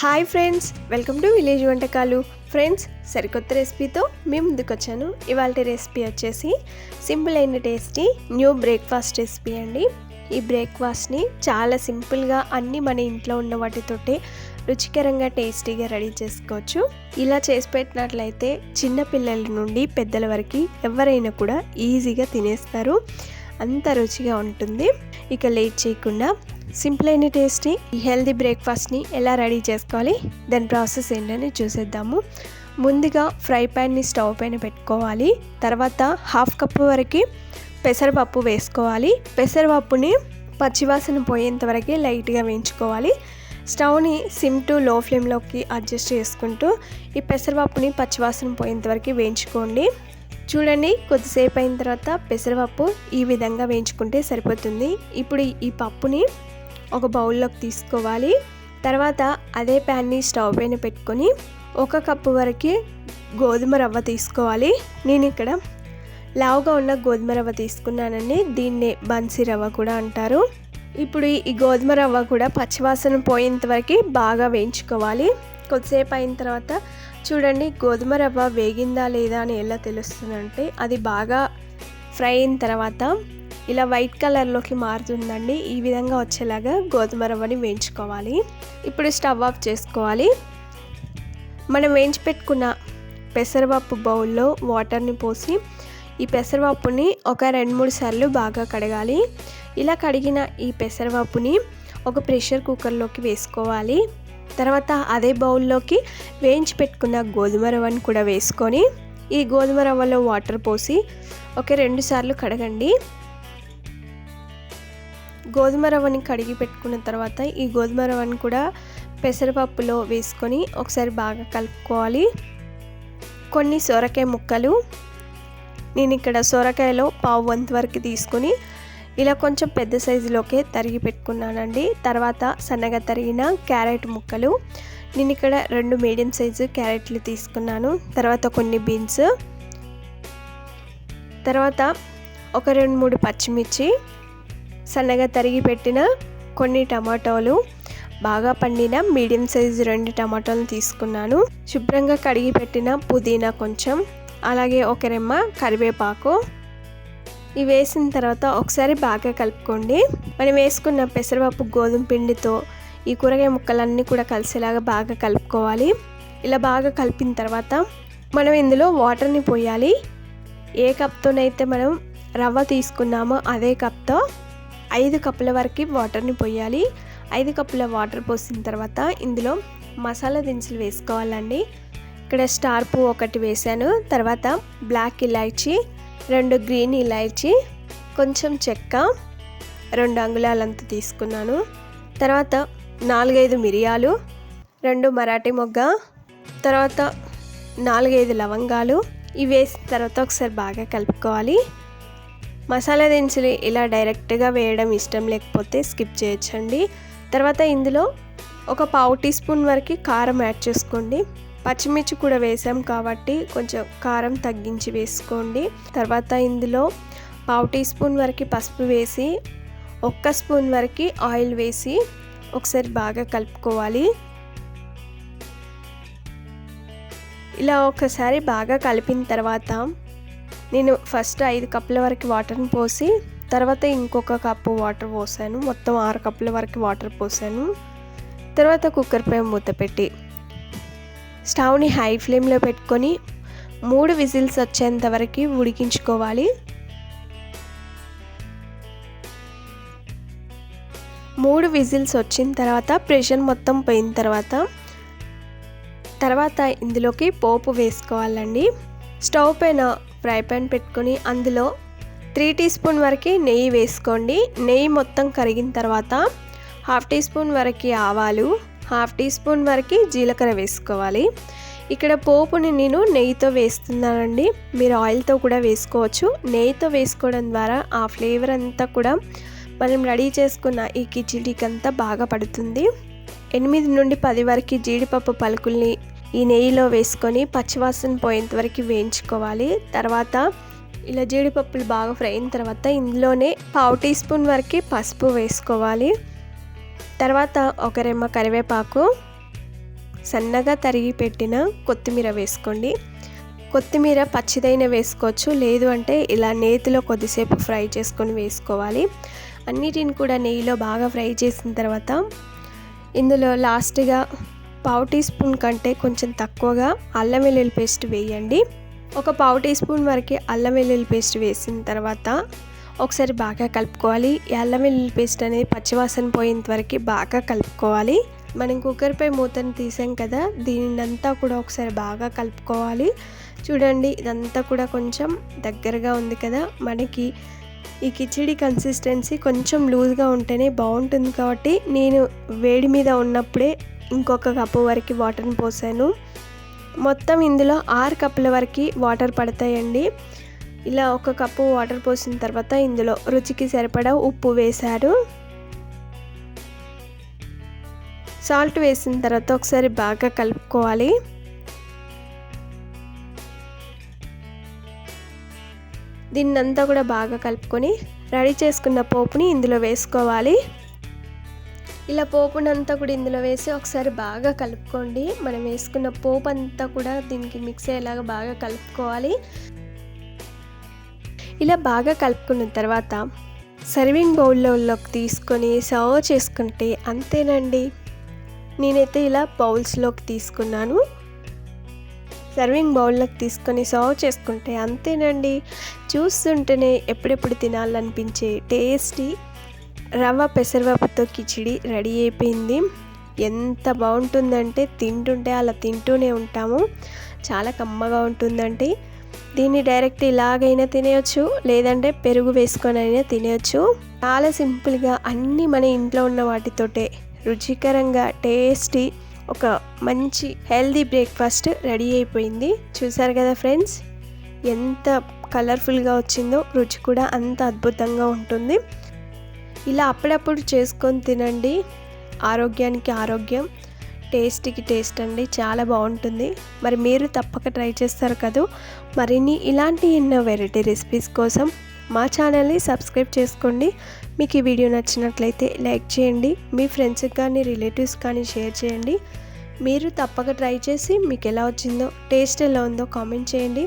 Hi friends welcome to village వంటకాలు. Friends సరికొత్త రెసిపీతో మేము ముందుకు వచ్చాను ఇవాళ రెసిపీ వచ్చేసి సింపుల్ అయిన టేస్టీ న్యూ బ్రేక్ఫాస్ట్ రెసిపీ అండి. ఈ బ్రేక్ఫాస్ట్ని చాలా సింపుల్గా అన్నీ మన ఇంట్లో ఉన్న వాటితోటే రుచికరంగా టేస్టీగా రెడీ చేసుకోవచ్చు. ఇలా చేసి పెట్టినట్లయితే చిన్నపిల్లల నుండి పెద్దల వరకు ఎవరైనా కూడా ఈజీగా తినేస్తారు. అంత రుచిగా ఉంటుంది. ఇక లేట్ చేయకుండా సింపుల్ అయిన టేస్టీ ఈ హెల్దీ బ్రేక్ఫాస్ట్ని ఎలా రెడీ చేసుకోవాలి దాని ప్రాసెస్ ఏంటని చూసేద్దాము. ముందుగా ఫ్రై ప్యాన్ని స్టవ్ పైన పెట్టుకోవాలి. తర్వాత హాఫ్ కప్ వరకు పెసరపప్పు వేసుకోవాలి. పెసరపప్పుని పచ్చివాసన పోయేంత వరకు లైట్గా వేయించుకోవాలి. స్టవ్ని సిమ్ టు లో ఫ్లేమ్లోకి అడ్జస్ట్ చేసుకుంటూ ఈ పెసరపప్పుని పచ్చివాసన పోయేంత వరకు వేయించుకోండి. చూడండి కొద్దిసేపు అయిన తర్వాత పెసరపప్పు ఈ విధంగా వేయించుకుంటే సరిపోతుంది. ఇప్పుడు ఈ పప్పుని ఒక బౌల్లోకి తీసుకోవాలి. తర్వాత అదే ప్యాన్ని స్టవ్ పైన పెట్టుకొని ఒక కప్పు వరకు గోధుమ రవ్వ తీసుకోవాలి. నేను ఇక్కడ లావుగా ఉన్న గోధుమ రవ్వ తీసుకున్నానండి. దీన్నే బన్సీ రవ్వ కూడా అంటారు. ఇప్పుడు ఈ గోధుమ రవ్వ కూడా పచ్చివాసన పోయేంత వరకు బాగా వేయించుకోవాలి. కొద్దిసేపు అయిన తర్వాత చూడండి గోధుమ రవ్వ వేగిందా లేదా అని ఎలా తెలుస్తుందంటే అది బాగా ఫ్రై అయిన తర్వాత ఇలా వైట్ కలర్లోకి మారుతుందండి. ఈ విధంగా వచ్చేలాగా గోధుమ రవ్వని వేయించుకోవాలి. ఇప్పుడు స్టవ్ ఆఫ్ చేసుకోవాలి. మనం వేయించి పెట్టుకున్న పెసరపప్పు బౌల్లో వాటర్ని పోసి ఈ పెసరపప్పుని ఒక రెండు మూడు సార్లు బాగా కడగాలి. ఇలా కడిగిన ఈ పెసరపప్పుని ఒక ప్రెషర్ కుక్కర్లోకి వేసుకోవాలి. తర్వాత అదే బౌల్లోకి వేయించి పెట్టుకున్న గోధుమ రవ్వని కూడా వేసుకొని ఈ గోధుమ రవ్వలో వాటర్ పోసి ఒక రెండు సార్లు కడగండి. గోధుమ రవ్వని కడిగి పెట్టుకున్న తర్వాత ఈ గోధుమ రవ్వని కూడా పెసరపప్పులో వేసుకొని ఒకసారి బాగా కలుపుకోవాలి. కొన్ని సొరకాయ ముక్కలు నేను ఇక్కడ సొరకాయలో పావు వంతు వరకు తీసుకొని ఇలా కొంచెం పెద్ద సైజులోకే తరిగి పెట్టుకున్నానండి. తర్వాత సన్నగా తరిగిన క్యారెట్ ముక్కలు నేను ఇక్కడ రెండు మీడియం సైజు క్యారెట్లు తీసుకున్నాను. తర్వాత కొన్ని బీన్స్ తర్వాత ఒక రెండు మూడు పచ్చిమిర్చి సన్నగా తరిగి పెట్టిన కొన్ని టమాటోలు బాగా పండిన మీడియం సైజు రెండు టమాటోలను తీసుకున్నాను. శుభ్రంగా కడిగి పెట్టిన పుదీనా కొంచెం అలాగే ఒక రెమ్మ కరివేపాకు. ఇవి వేసిన తర్వాత ఒకసారి బాగా కలుపుకోండి. మనం వేసుకున్న పెసరపప్పు గోధుమ పిండితో ఈ కూరగాయ ముక్కలన్నీ కూడా కలిసేలాగా బాగా కలుపుకోవాలి. ఇలా బాగా కలిపిన తర్వాత మనం ఇందులో వాటర్ని పోయాలి. ఏ కప్తోనైతే మనం రవ్వ తీసుకున్నామో అదే కప్తో ఐదు కప్పుల వరకు వాటర్ని పోయాలి. ఐదు కప్పుల వాటర్ పోసిన తర్వాత ఇందులో మసాలా దినుసులు వేసుకోవాలండి. ఇక్కడ స్టార్ పువ్వు ఒకటి వేసాను తర్వాత బ్లాక్ ఇలాచీ రెండు గ్రీన్ ఇలాచీ కొంచెం చెక్క రెండు అంగుళాలంత తీసుకున్నాను. తర్వాత నాలుగైదు మిరియాలు రెండు మరాఠీ మొగ్గ తర్వాత నాలుగైదు లవంగాలు. ఇవి వేసిన తర్వాత ఒకసారి బాగా కలుపుకోవాలి. మసాలా దినుసులు ఇలా డైరెక్ట్గా వేయడం ఇష్టం లేకపోతే స్కిప్ చేయొచ్చండి. తర్వాత ఇందులో ఒక పావు టీ స్పూన్ వరకు కారం యాడ్ చేసుకోండి. పచ్చిమిర్చి కూడా వేసాం కాబట్టి కొంచెం కారం తగ్గించి వేసుకోండి. తర్వాత ఇందులో పావు టీ స్పూన్ వరకు పసుపు వేసి ఒక్క స్పూన్ వరకు ఆయిల్ వేసి ఒకసారి బాగా కలుపుకోవాలి. ఇలా ఒకసారి బాగా కలిపిన తర్వాత నేను ఫస్ట్ ఐదు కప్పుల వరకు వాటర్ని పోసి తర్వాత ఇంకొక కప్పు వాటర్ పోసాను. మొత్తం ఆరు కప్పుల వరకు వాటర్ పోసాను. తర్వాత కుక్కర్పై మూత పెట్టి స్టవ్ని హై ఫ్లేమ్లో పెట్టుకొని మూడు విజిల్స్ వచ్చేంత వరకు ఉడికించుకోవాలి. మూడు విజిల్స్ వచ్చిన తర్వాత ప్రెషర్ మొత్తం పోయిన తర్వాత తర్వాత ఇందులోకి పోపు వేసుకోవాలండి. స్టవ్ పైన ఫ్రై పాన్ పెట్టుకొని అందులో త్రీ టీ స్పూన్ వరకు నెయ్యి వేసుకోండి. నెయ్యి మొత్తం కరిగిన తర్వాత హాఫ్ టీ స్పూన్ వరకు ఆవాలు హాఫ్ టీ స్పూన్ వరకు జీలకర్ర వేసుకోవాలి. ఇక్కడ పోపుని నేను నెయ్యితో వేస్తున్నానండి. మీరు ఆయిల్తో కూడా వేసుకోవచ్చు. నెయ్యితో వేసుకోవడం ద్వారా ఆ ఫ్లేవర్ అంతా కూడా మనం రెడీ చేసుకున్న ఈ కిచిడీకి అంతా బాగా పడుతుంది. ఎనిమిది నుండి పది వరకు జీడిపప్పు పలుకుల్ని ఈ నెయ్యిలో వేసుకొని పచ్చివాసన పోయేంత వరకు వేయించుకోవాలి. తర్వాత ఇలా జీడిపప్పులు బాగా ఫ్రై అయిన తర్వాత ఇందులోనే పావు టీ స్పూన్ వరకు పసుపు వేసుకోవాలి. తర్వాత ఒక రెమ్మ కరివేపాకు సన్నగా తరిగి పెట్టిన కొత్తిమీర వేసుకోండి. కొత్తిమీర పచ్చిదైన వేసుకోవచ్చు లేదు అంటే ఇలా నేతిలో కొద్దిసేపు ఫ్రై చేసుకొని వేసుకోవాలి. అన్నిటిని కూడా నెయ్యిలో బాగా ఫ్రై చేసిన తర్వాత ఇందులో లాస్ట్గా పావు టీ స్పూన్ కంటే కొంచెం తక్కువగా అల్లం వెల్లుల్లి పేస్ట్ వేయండి. ఒక పావు టీ స్పూన్ వరకు అల్లం వెల్లుల్లి పేస్ట్ వేసిన తర్వాత ఒకసారి బాగా కలుపుకోవాలి. ఈ అల్లం వెల్లుల్లి పేస్ట్ అనేది పచ్చివాసన పోయేంత వరకు బాగా కలుపుకోవాలి. మనం కుక్కర్పై మూతను తీసాం కదా దీనినంతా కూడా ఒకసారి బాగా కలుపుకోవాలి. చూడండి ఇదంతా కూడా కొంచెం దగ్గరగా ఉంది కదా మనకి ఈ కిచిడి కన్సిస్టెన్సీ కొంచెం లూజ్గా ఉంటేనే బాగుంటుంది కాబట్టి నేను వేడి మీద ఉన్నప్పుడే ఇంకొక కప్పు వరకు వాటర్ని పోసాను. మొత్తం ఇందులో ఆరు కప్పుల వరకు వాటర్ పడతాయండి. ఇలా ఒక కప్పు వాటర్ పోసిన తర్వాత ఇందులో రుచికి సరిపడా ఉప్పు వేశారు. సాల్ట్ వేసిన తర్వాత ఒకసారి బాగా కలుపుకోవాలి. దీన్నంతా కూడా బాగా కలుపుకొని రెడీ చేసుకున్న పోపుని ఇందులో వేసుకోవాలి. ఇలా పోపునంతా కూడా ఇందులో వేసి ఒకసారి బాగా కలుపుకోండి. మనం వేసుకున్న పోపు అంతా కూడా దీనికి మిక్స్ అయ్యేలాగా బాగా కలుపుకోవాలి. ఇలా బాగా కలుపుకున్న తర్వాత సర్వింగ్ బౌల్లోకి తీసుకొని సర్వ్ చేసుకుంటే అంతేనండి. నేనైతే ఇలా బౌల్స్లోకి తీసుకున్నాను. సర్వింగ్ బౌల్లోకి తీసుకొని సర్వ్ చేసుకుంటే అంతేనండి. చూస్తుంటేనే ఎప్పుడెప్పుడు తినాలనిపించే టేస్టీ రవ్వ పెసరపప్పుతో కిచిడి రెడీ అయిపోయింది. ఎంత బాగుంటుందంటే తింటుంటే అలా తింటూనే ఉంటాము. చాలా కమ్మగా ఉంటుందండి. దీన్ని డైరెక్ట్ ఇలాగైనా తినేయచ్చు లేదంటే పెరుగు వేసుకొని అయినా తినేయచ్చు. చాలా సింపుల్గా అన్నీ మన ఇంట్లో ఉన్న వాటితోటే రుచికరంగా టేస్టీ ఒక మంచి హెల్దీ బ్రేక్ఫాస్ట్ రెడీ అయిపోయింది. చూసారు కదా ఫ్రెండ్స్? ఎంత కలర్ఫుల్గా వచ్చిందో రుచి కూడా అంత అద్భుతంగా ఉంటుంది. ఇలా అప్పుడప్పుడు చేసుకొని తినండి. ఆరోగ్యానికి ఆరోగ్యం టేస్ట్కి టేస్ట్ అండి. చాలా బాగుంటుంది. మరి మీరు తప్పక ట్రై చేస్తారు కదా? మరిన్ని ఇలాంటి ఎన్నో వెరైటీ రెసిపీస్ కోసం మా ఛానల్ని సబ్స్క్రైబ్ చేసుకోండి. మీకు ఈ వీడియో నచ్చినట్లయితే లైక్ చేయండి. మీ ఫ్రెండ్స్కి కానీ రిలేటివ్స్ కానీ షేర్ చేయండి. మీరు తప్పక ట్రై చేసి మీకు ఎలా వచ్చిందో టేస్ట్ ఎలా ఉందో కామెంట్ చేయండి.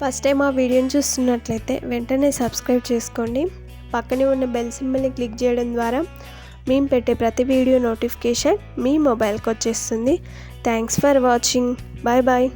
ఫస్ట్ టైం ఆ వీడియోని చూస్తున్నట్లయితే వెంటనే సబ్స్క్రైబ్ చేసుకోండి. పక్కనే ఉన్న బెల్ సింబల్ని క్లిక్ చేయడం ద్వారా మేము పెట్టే ప్రతి వీడియో నోటిఫికేషన్ మీ మొబైల్కి వచ్చేస్తుంది. Thanks for watching. Bye bye.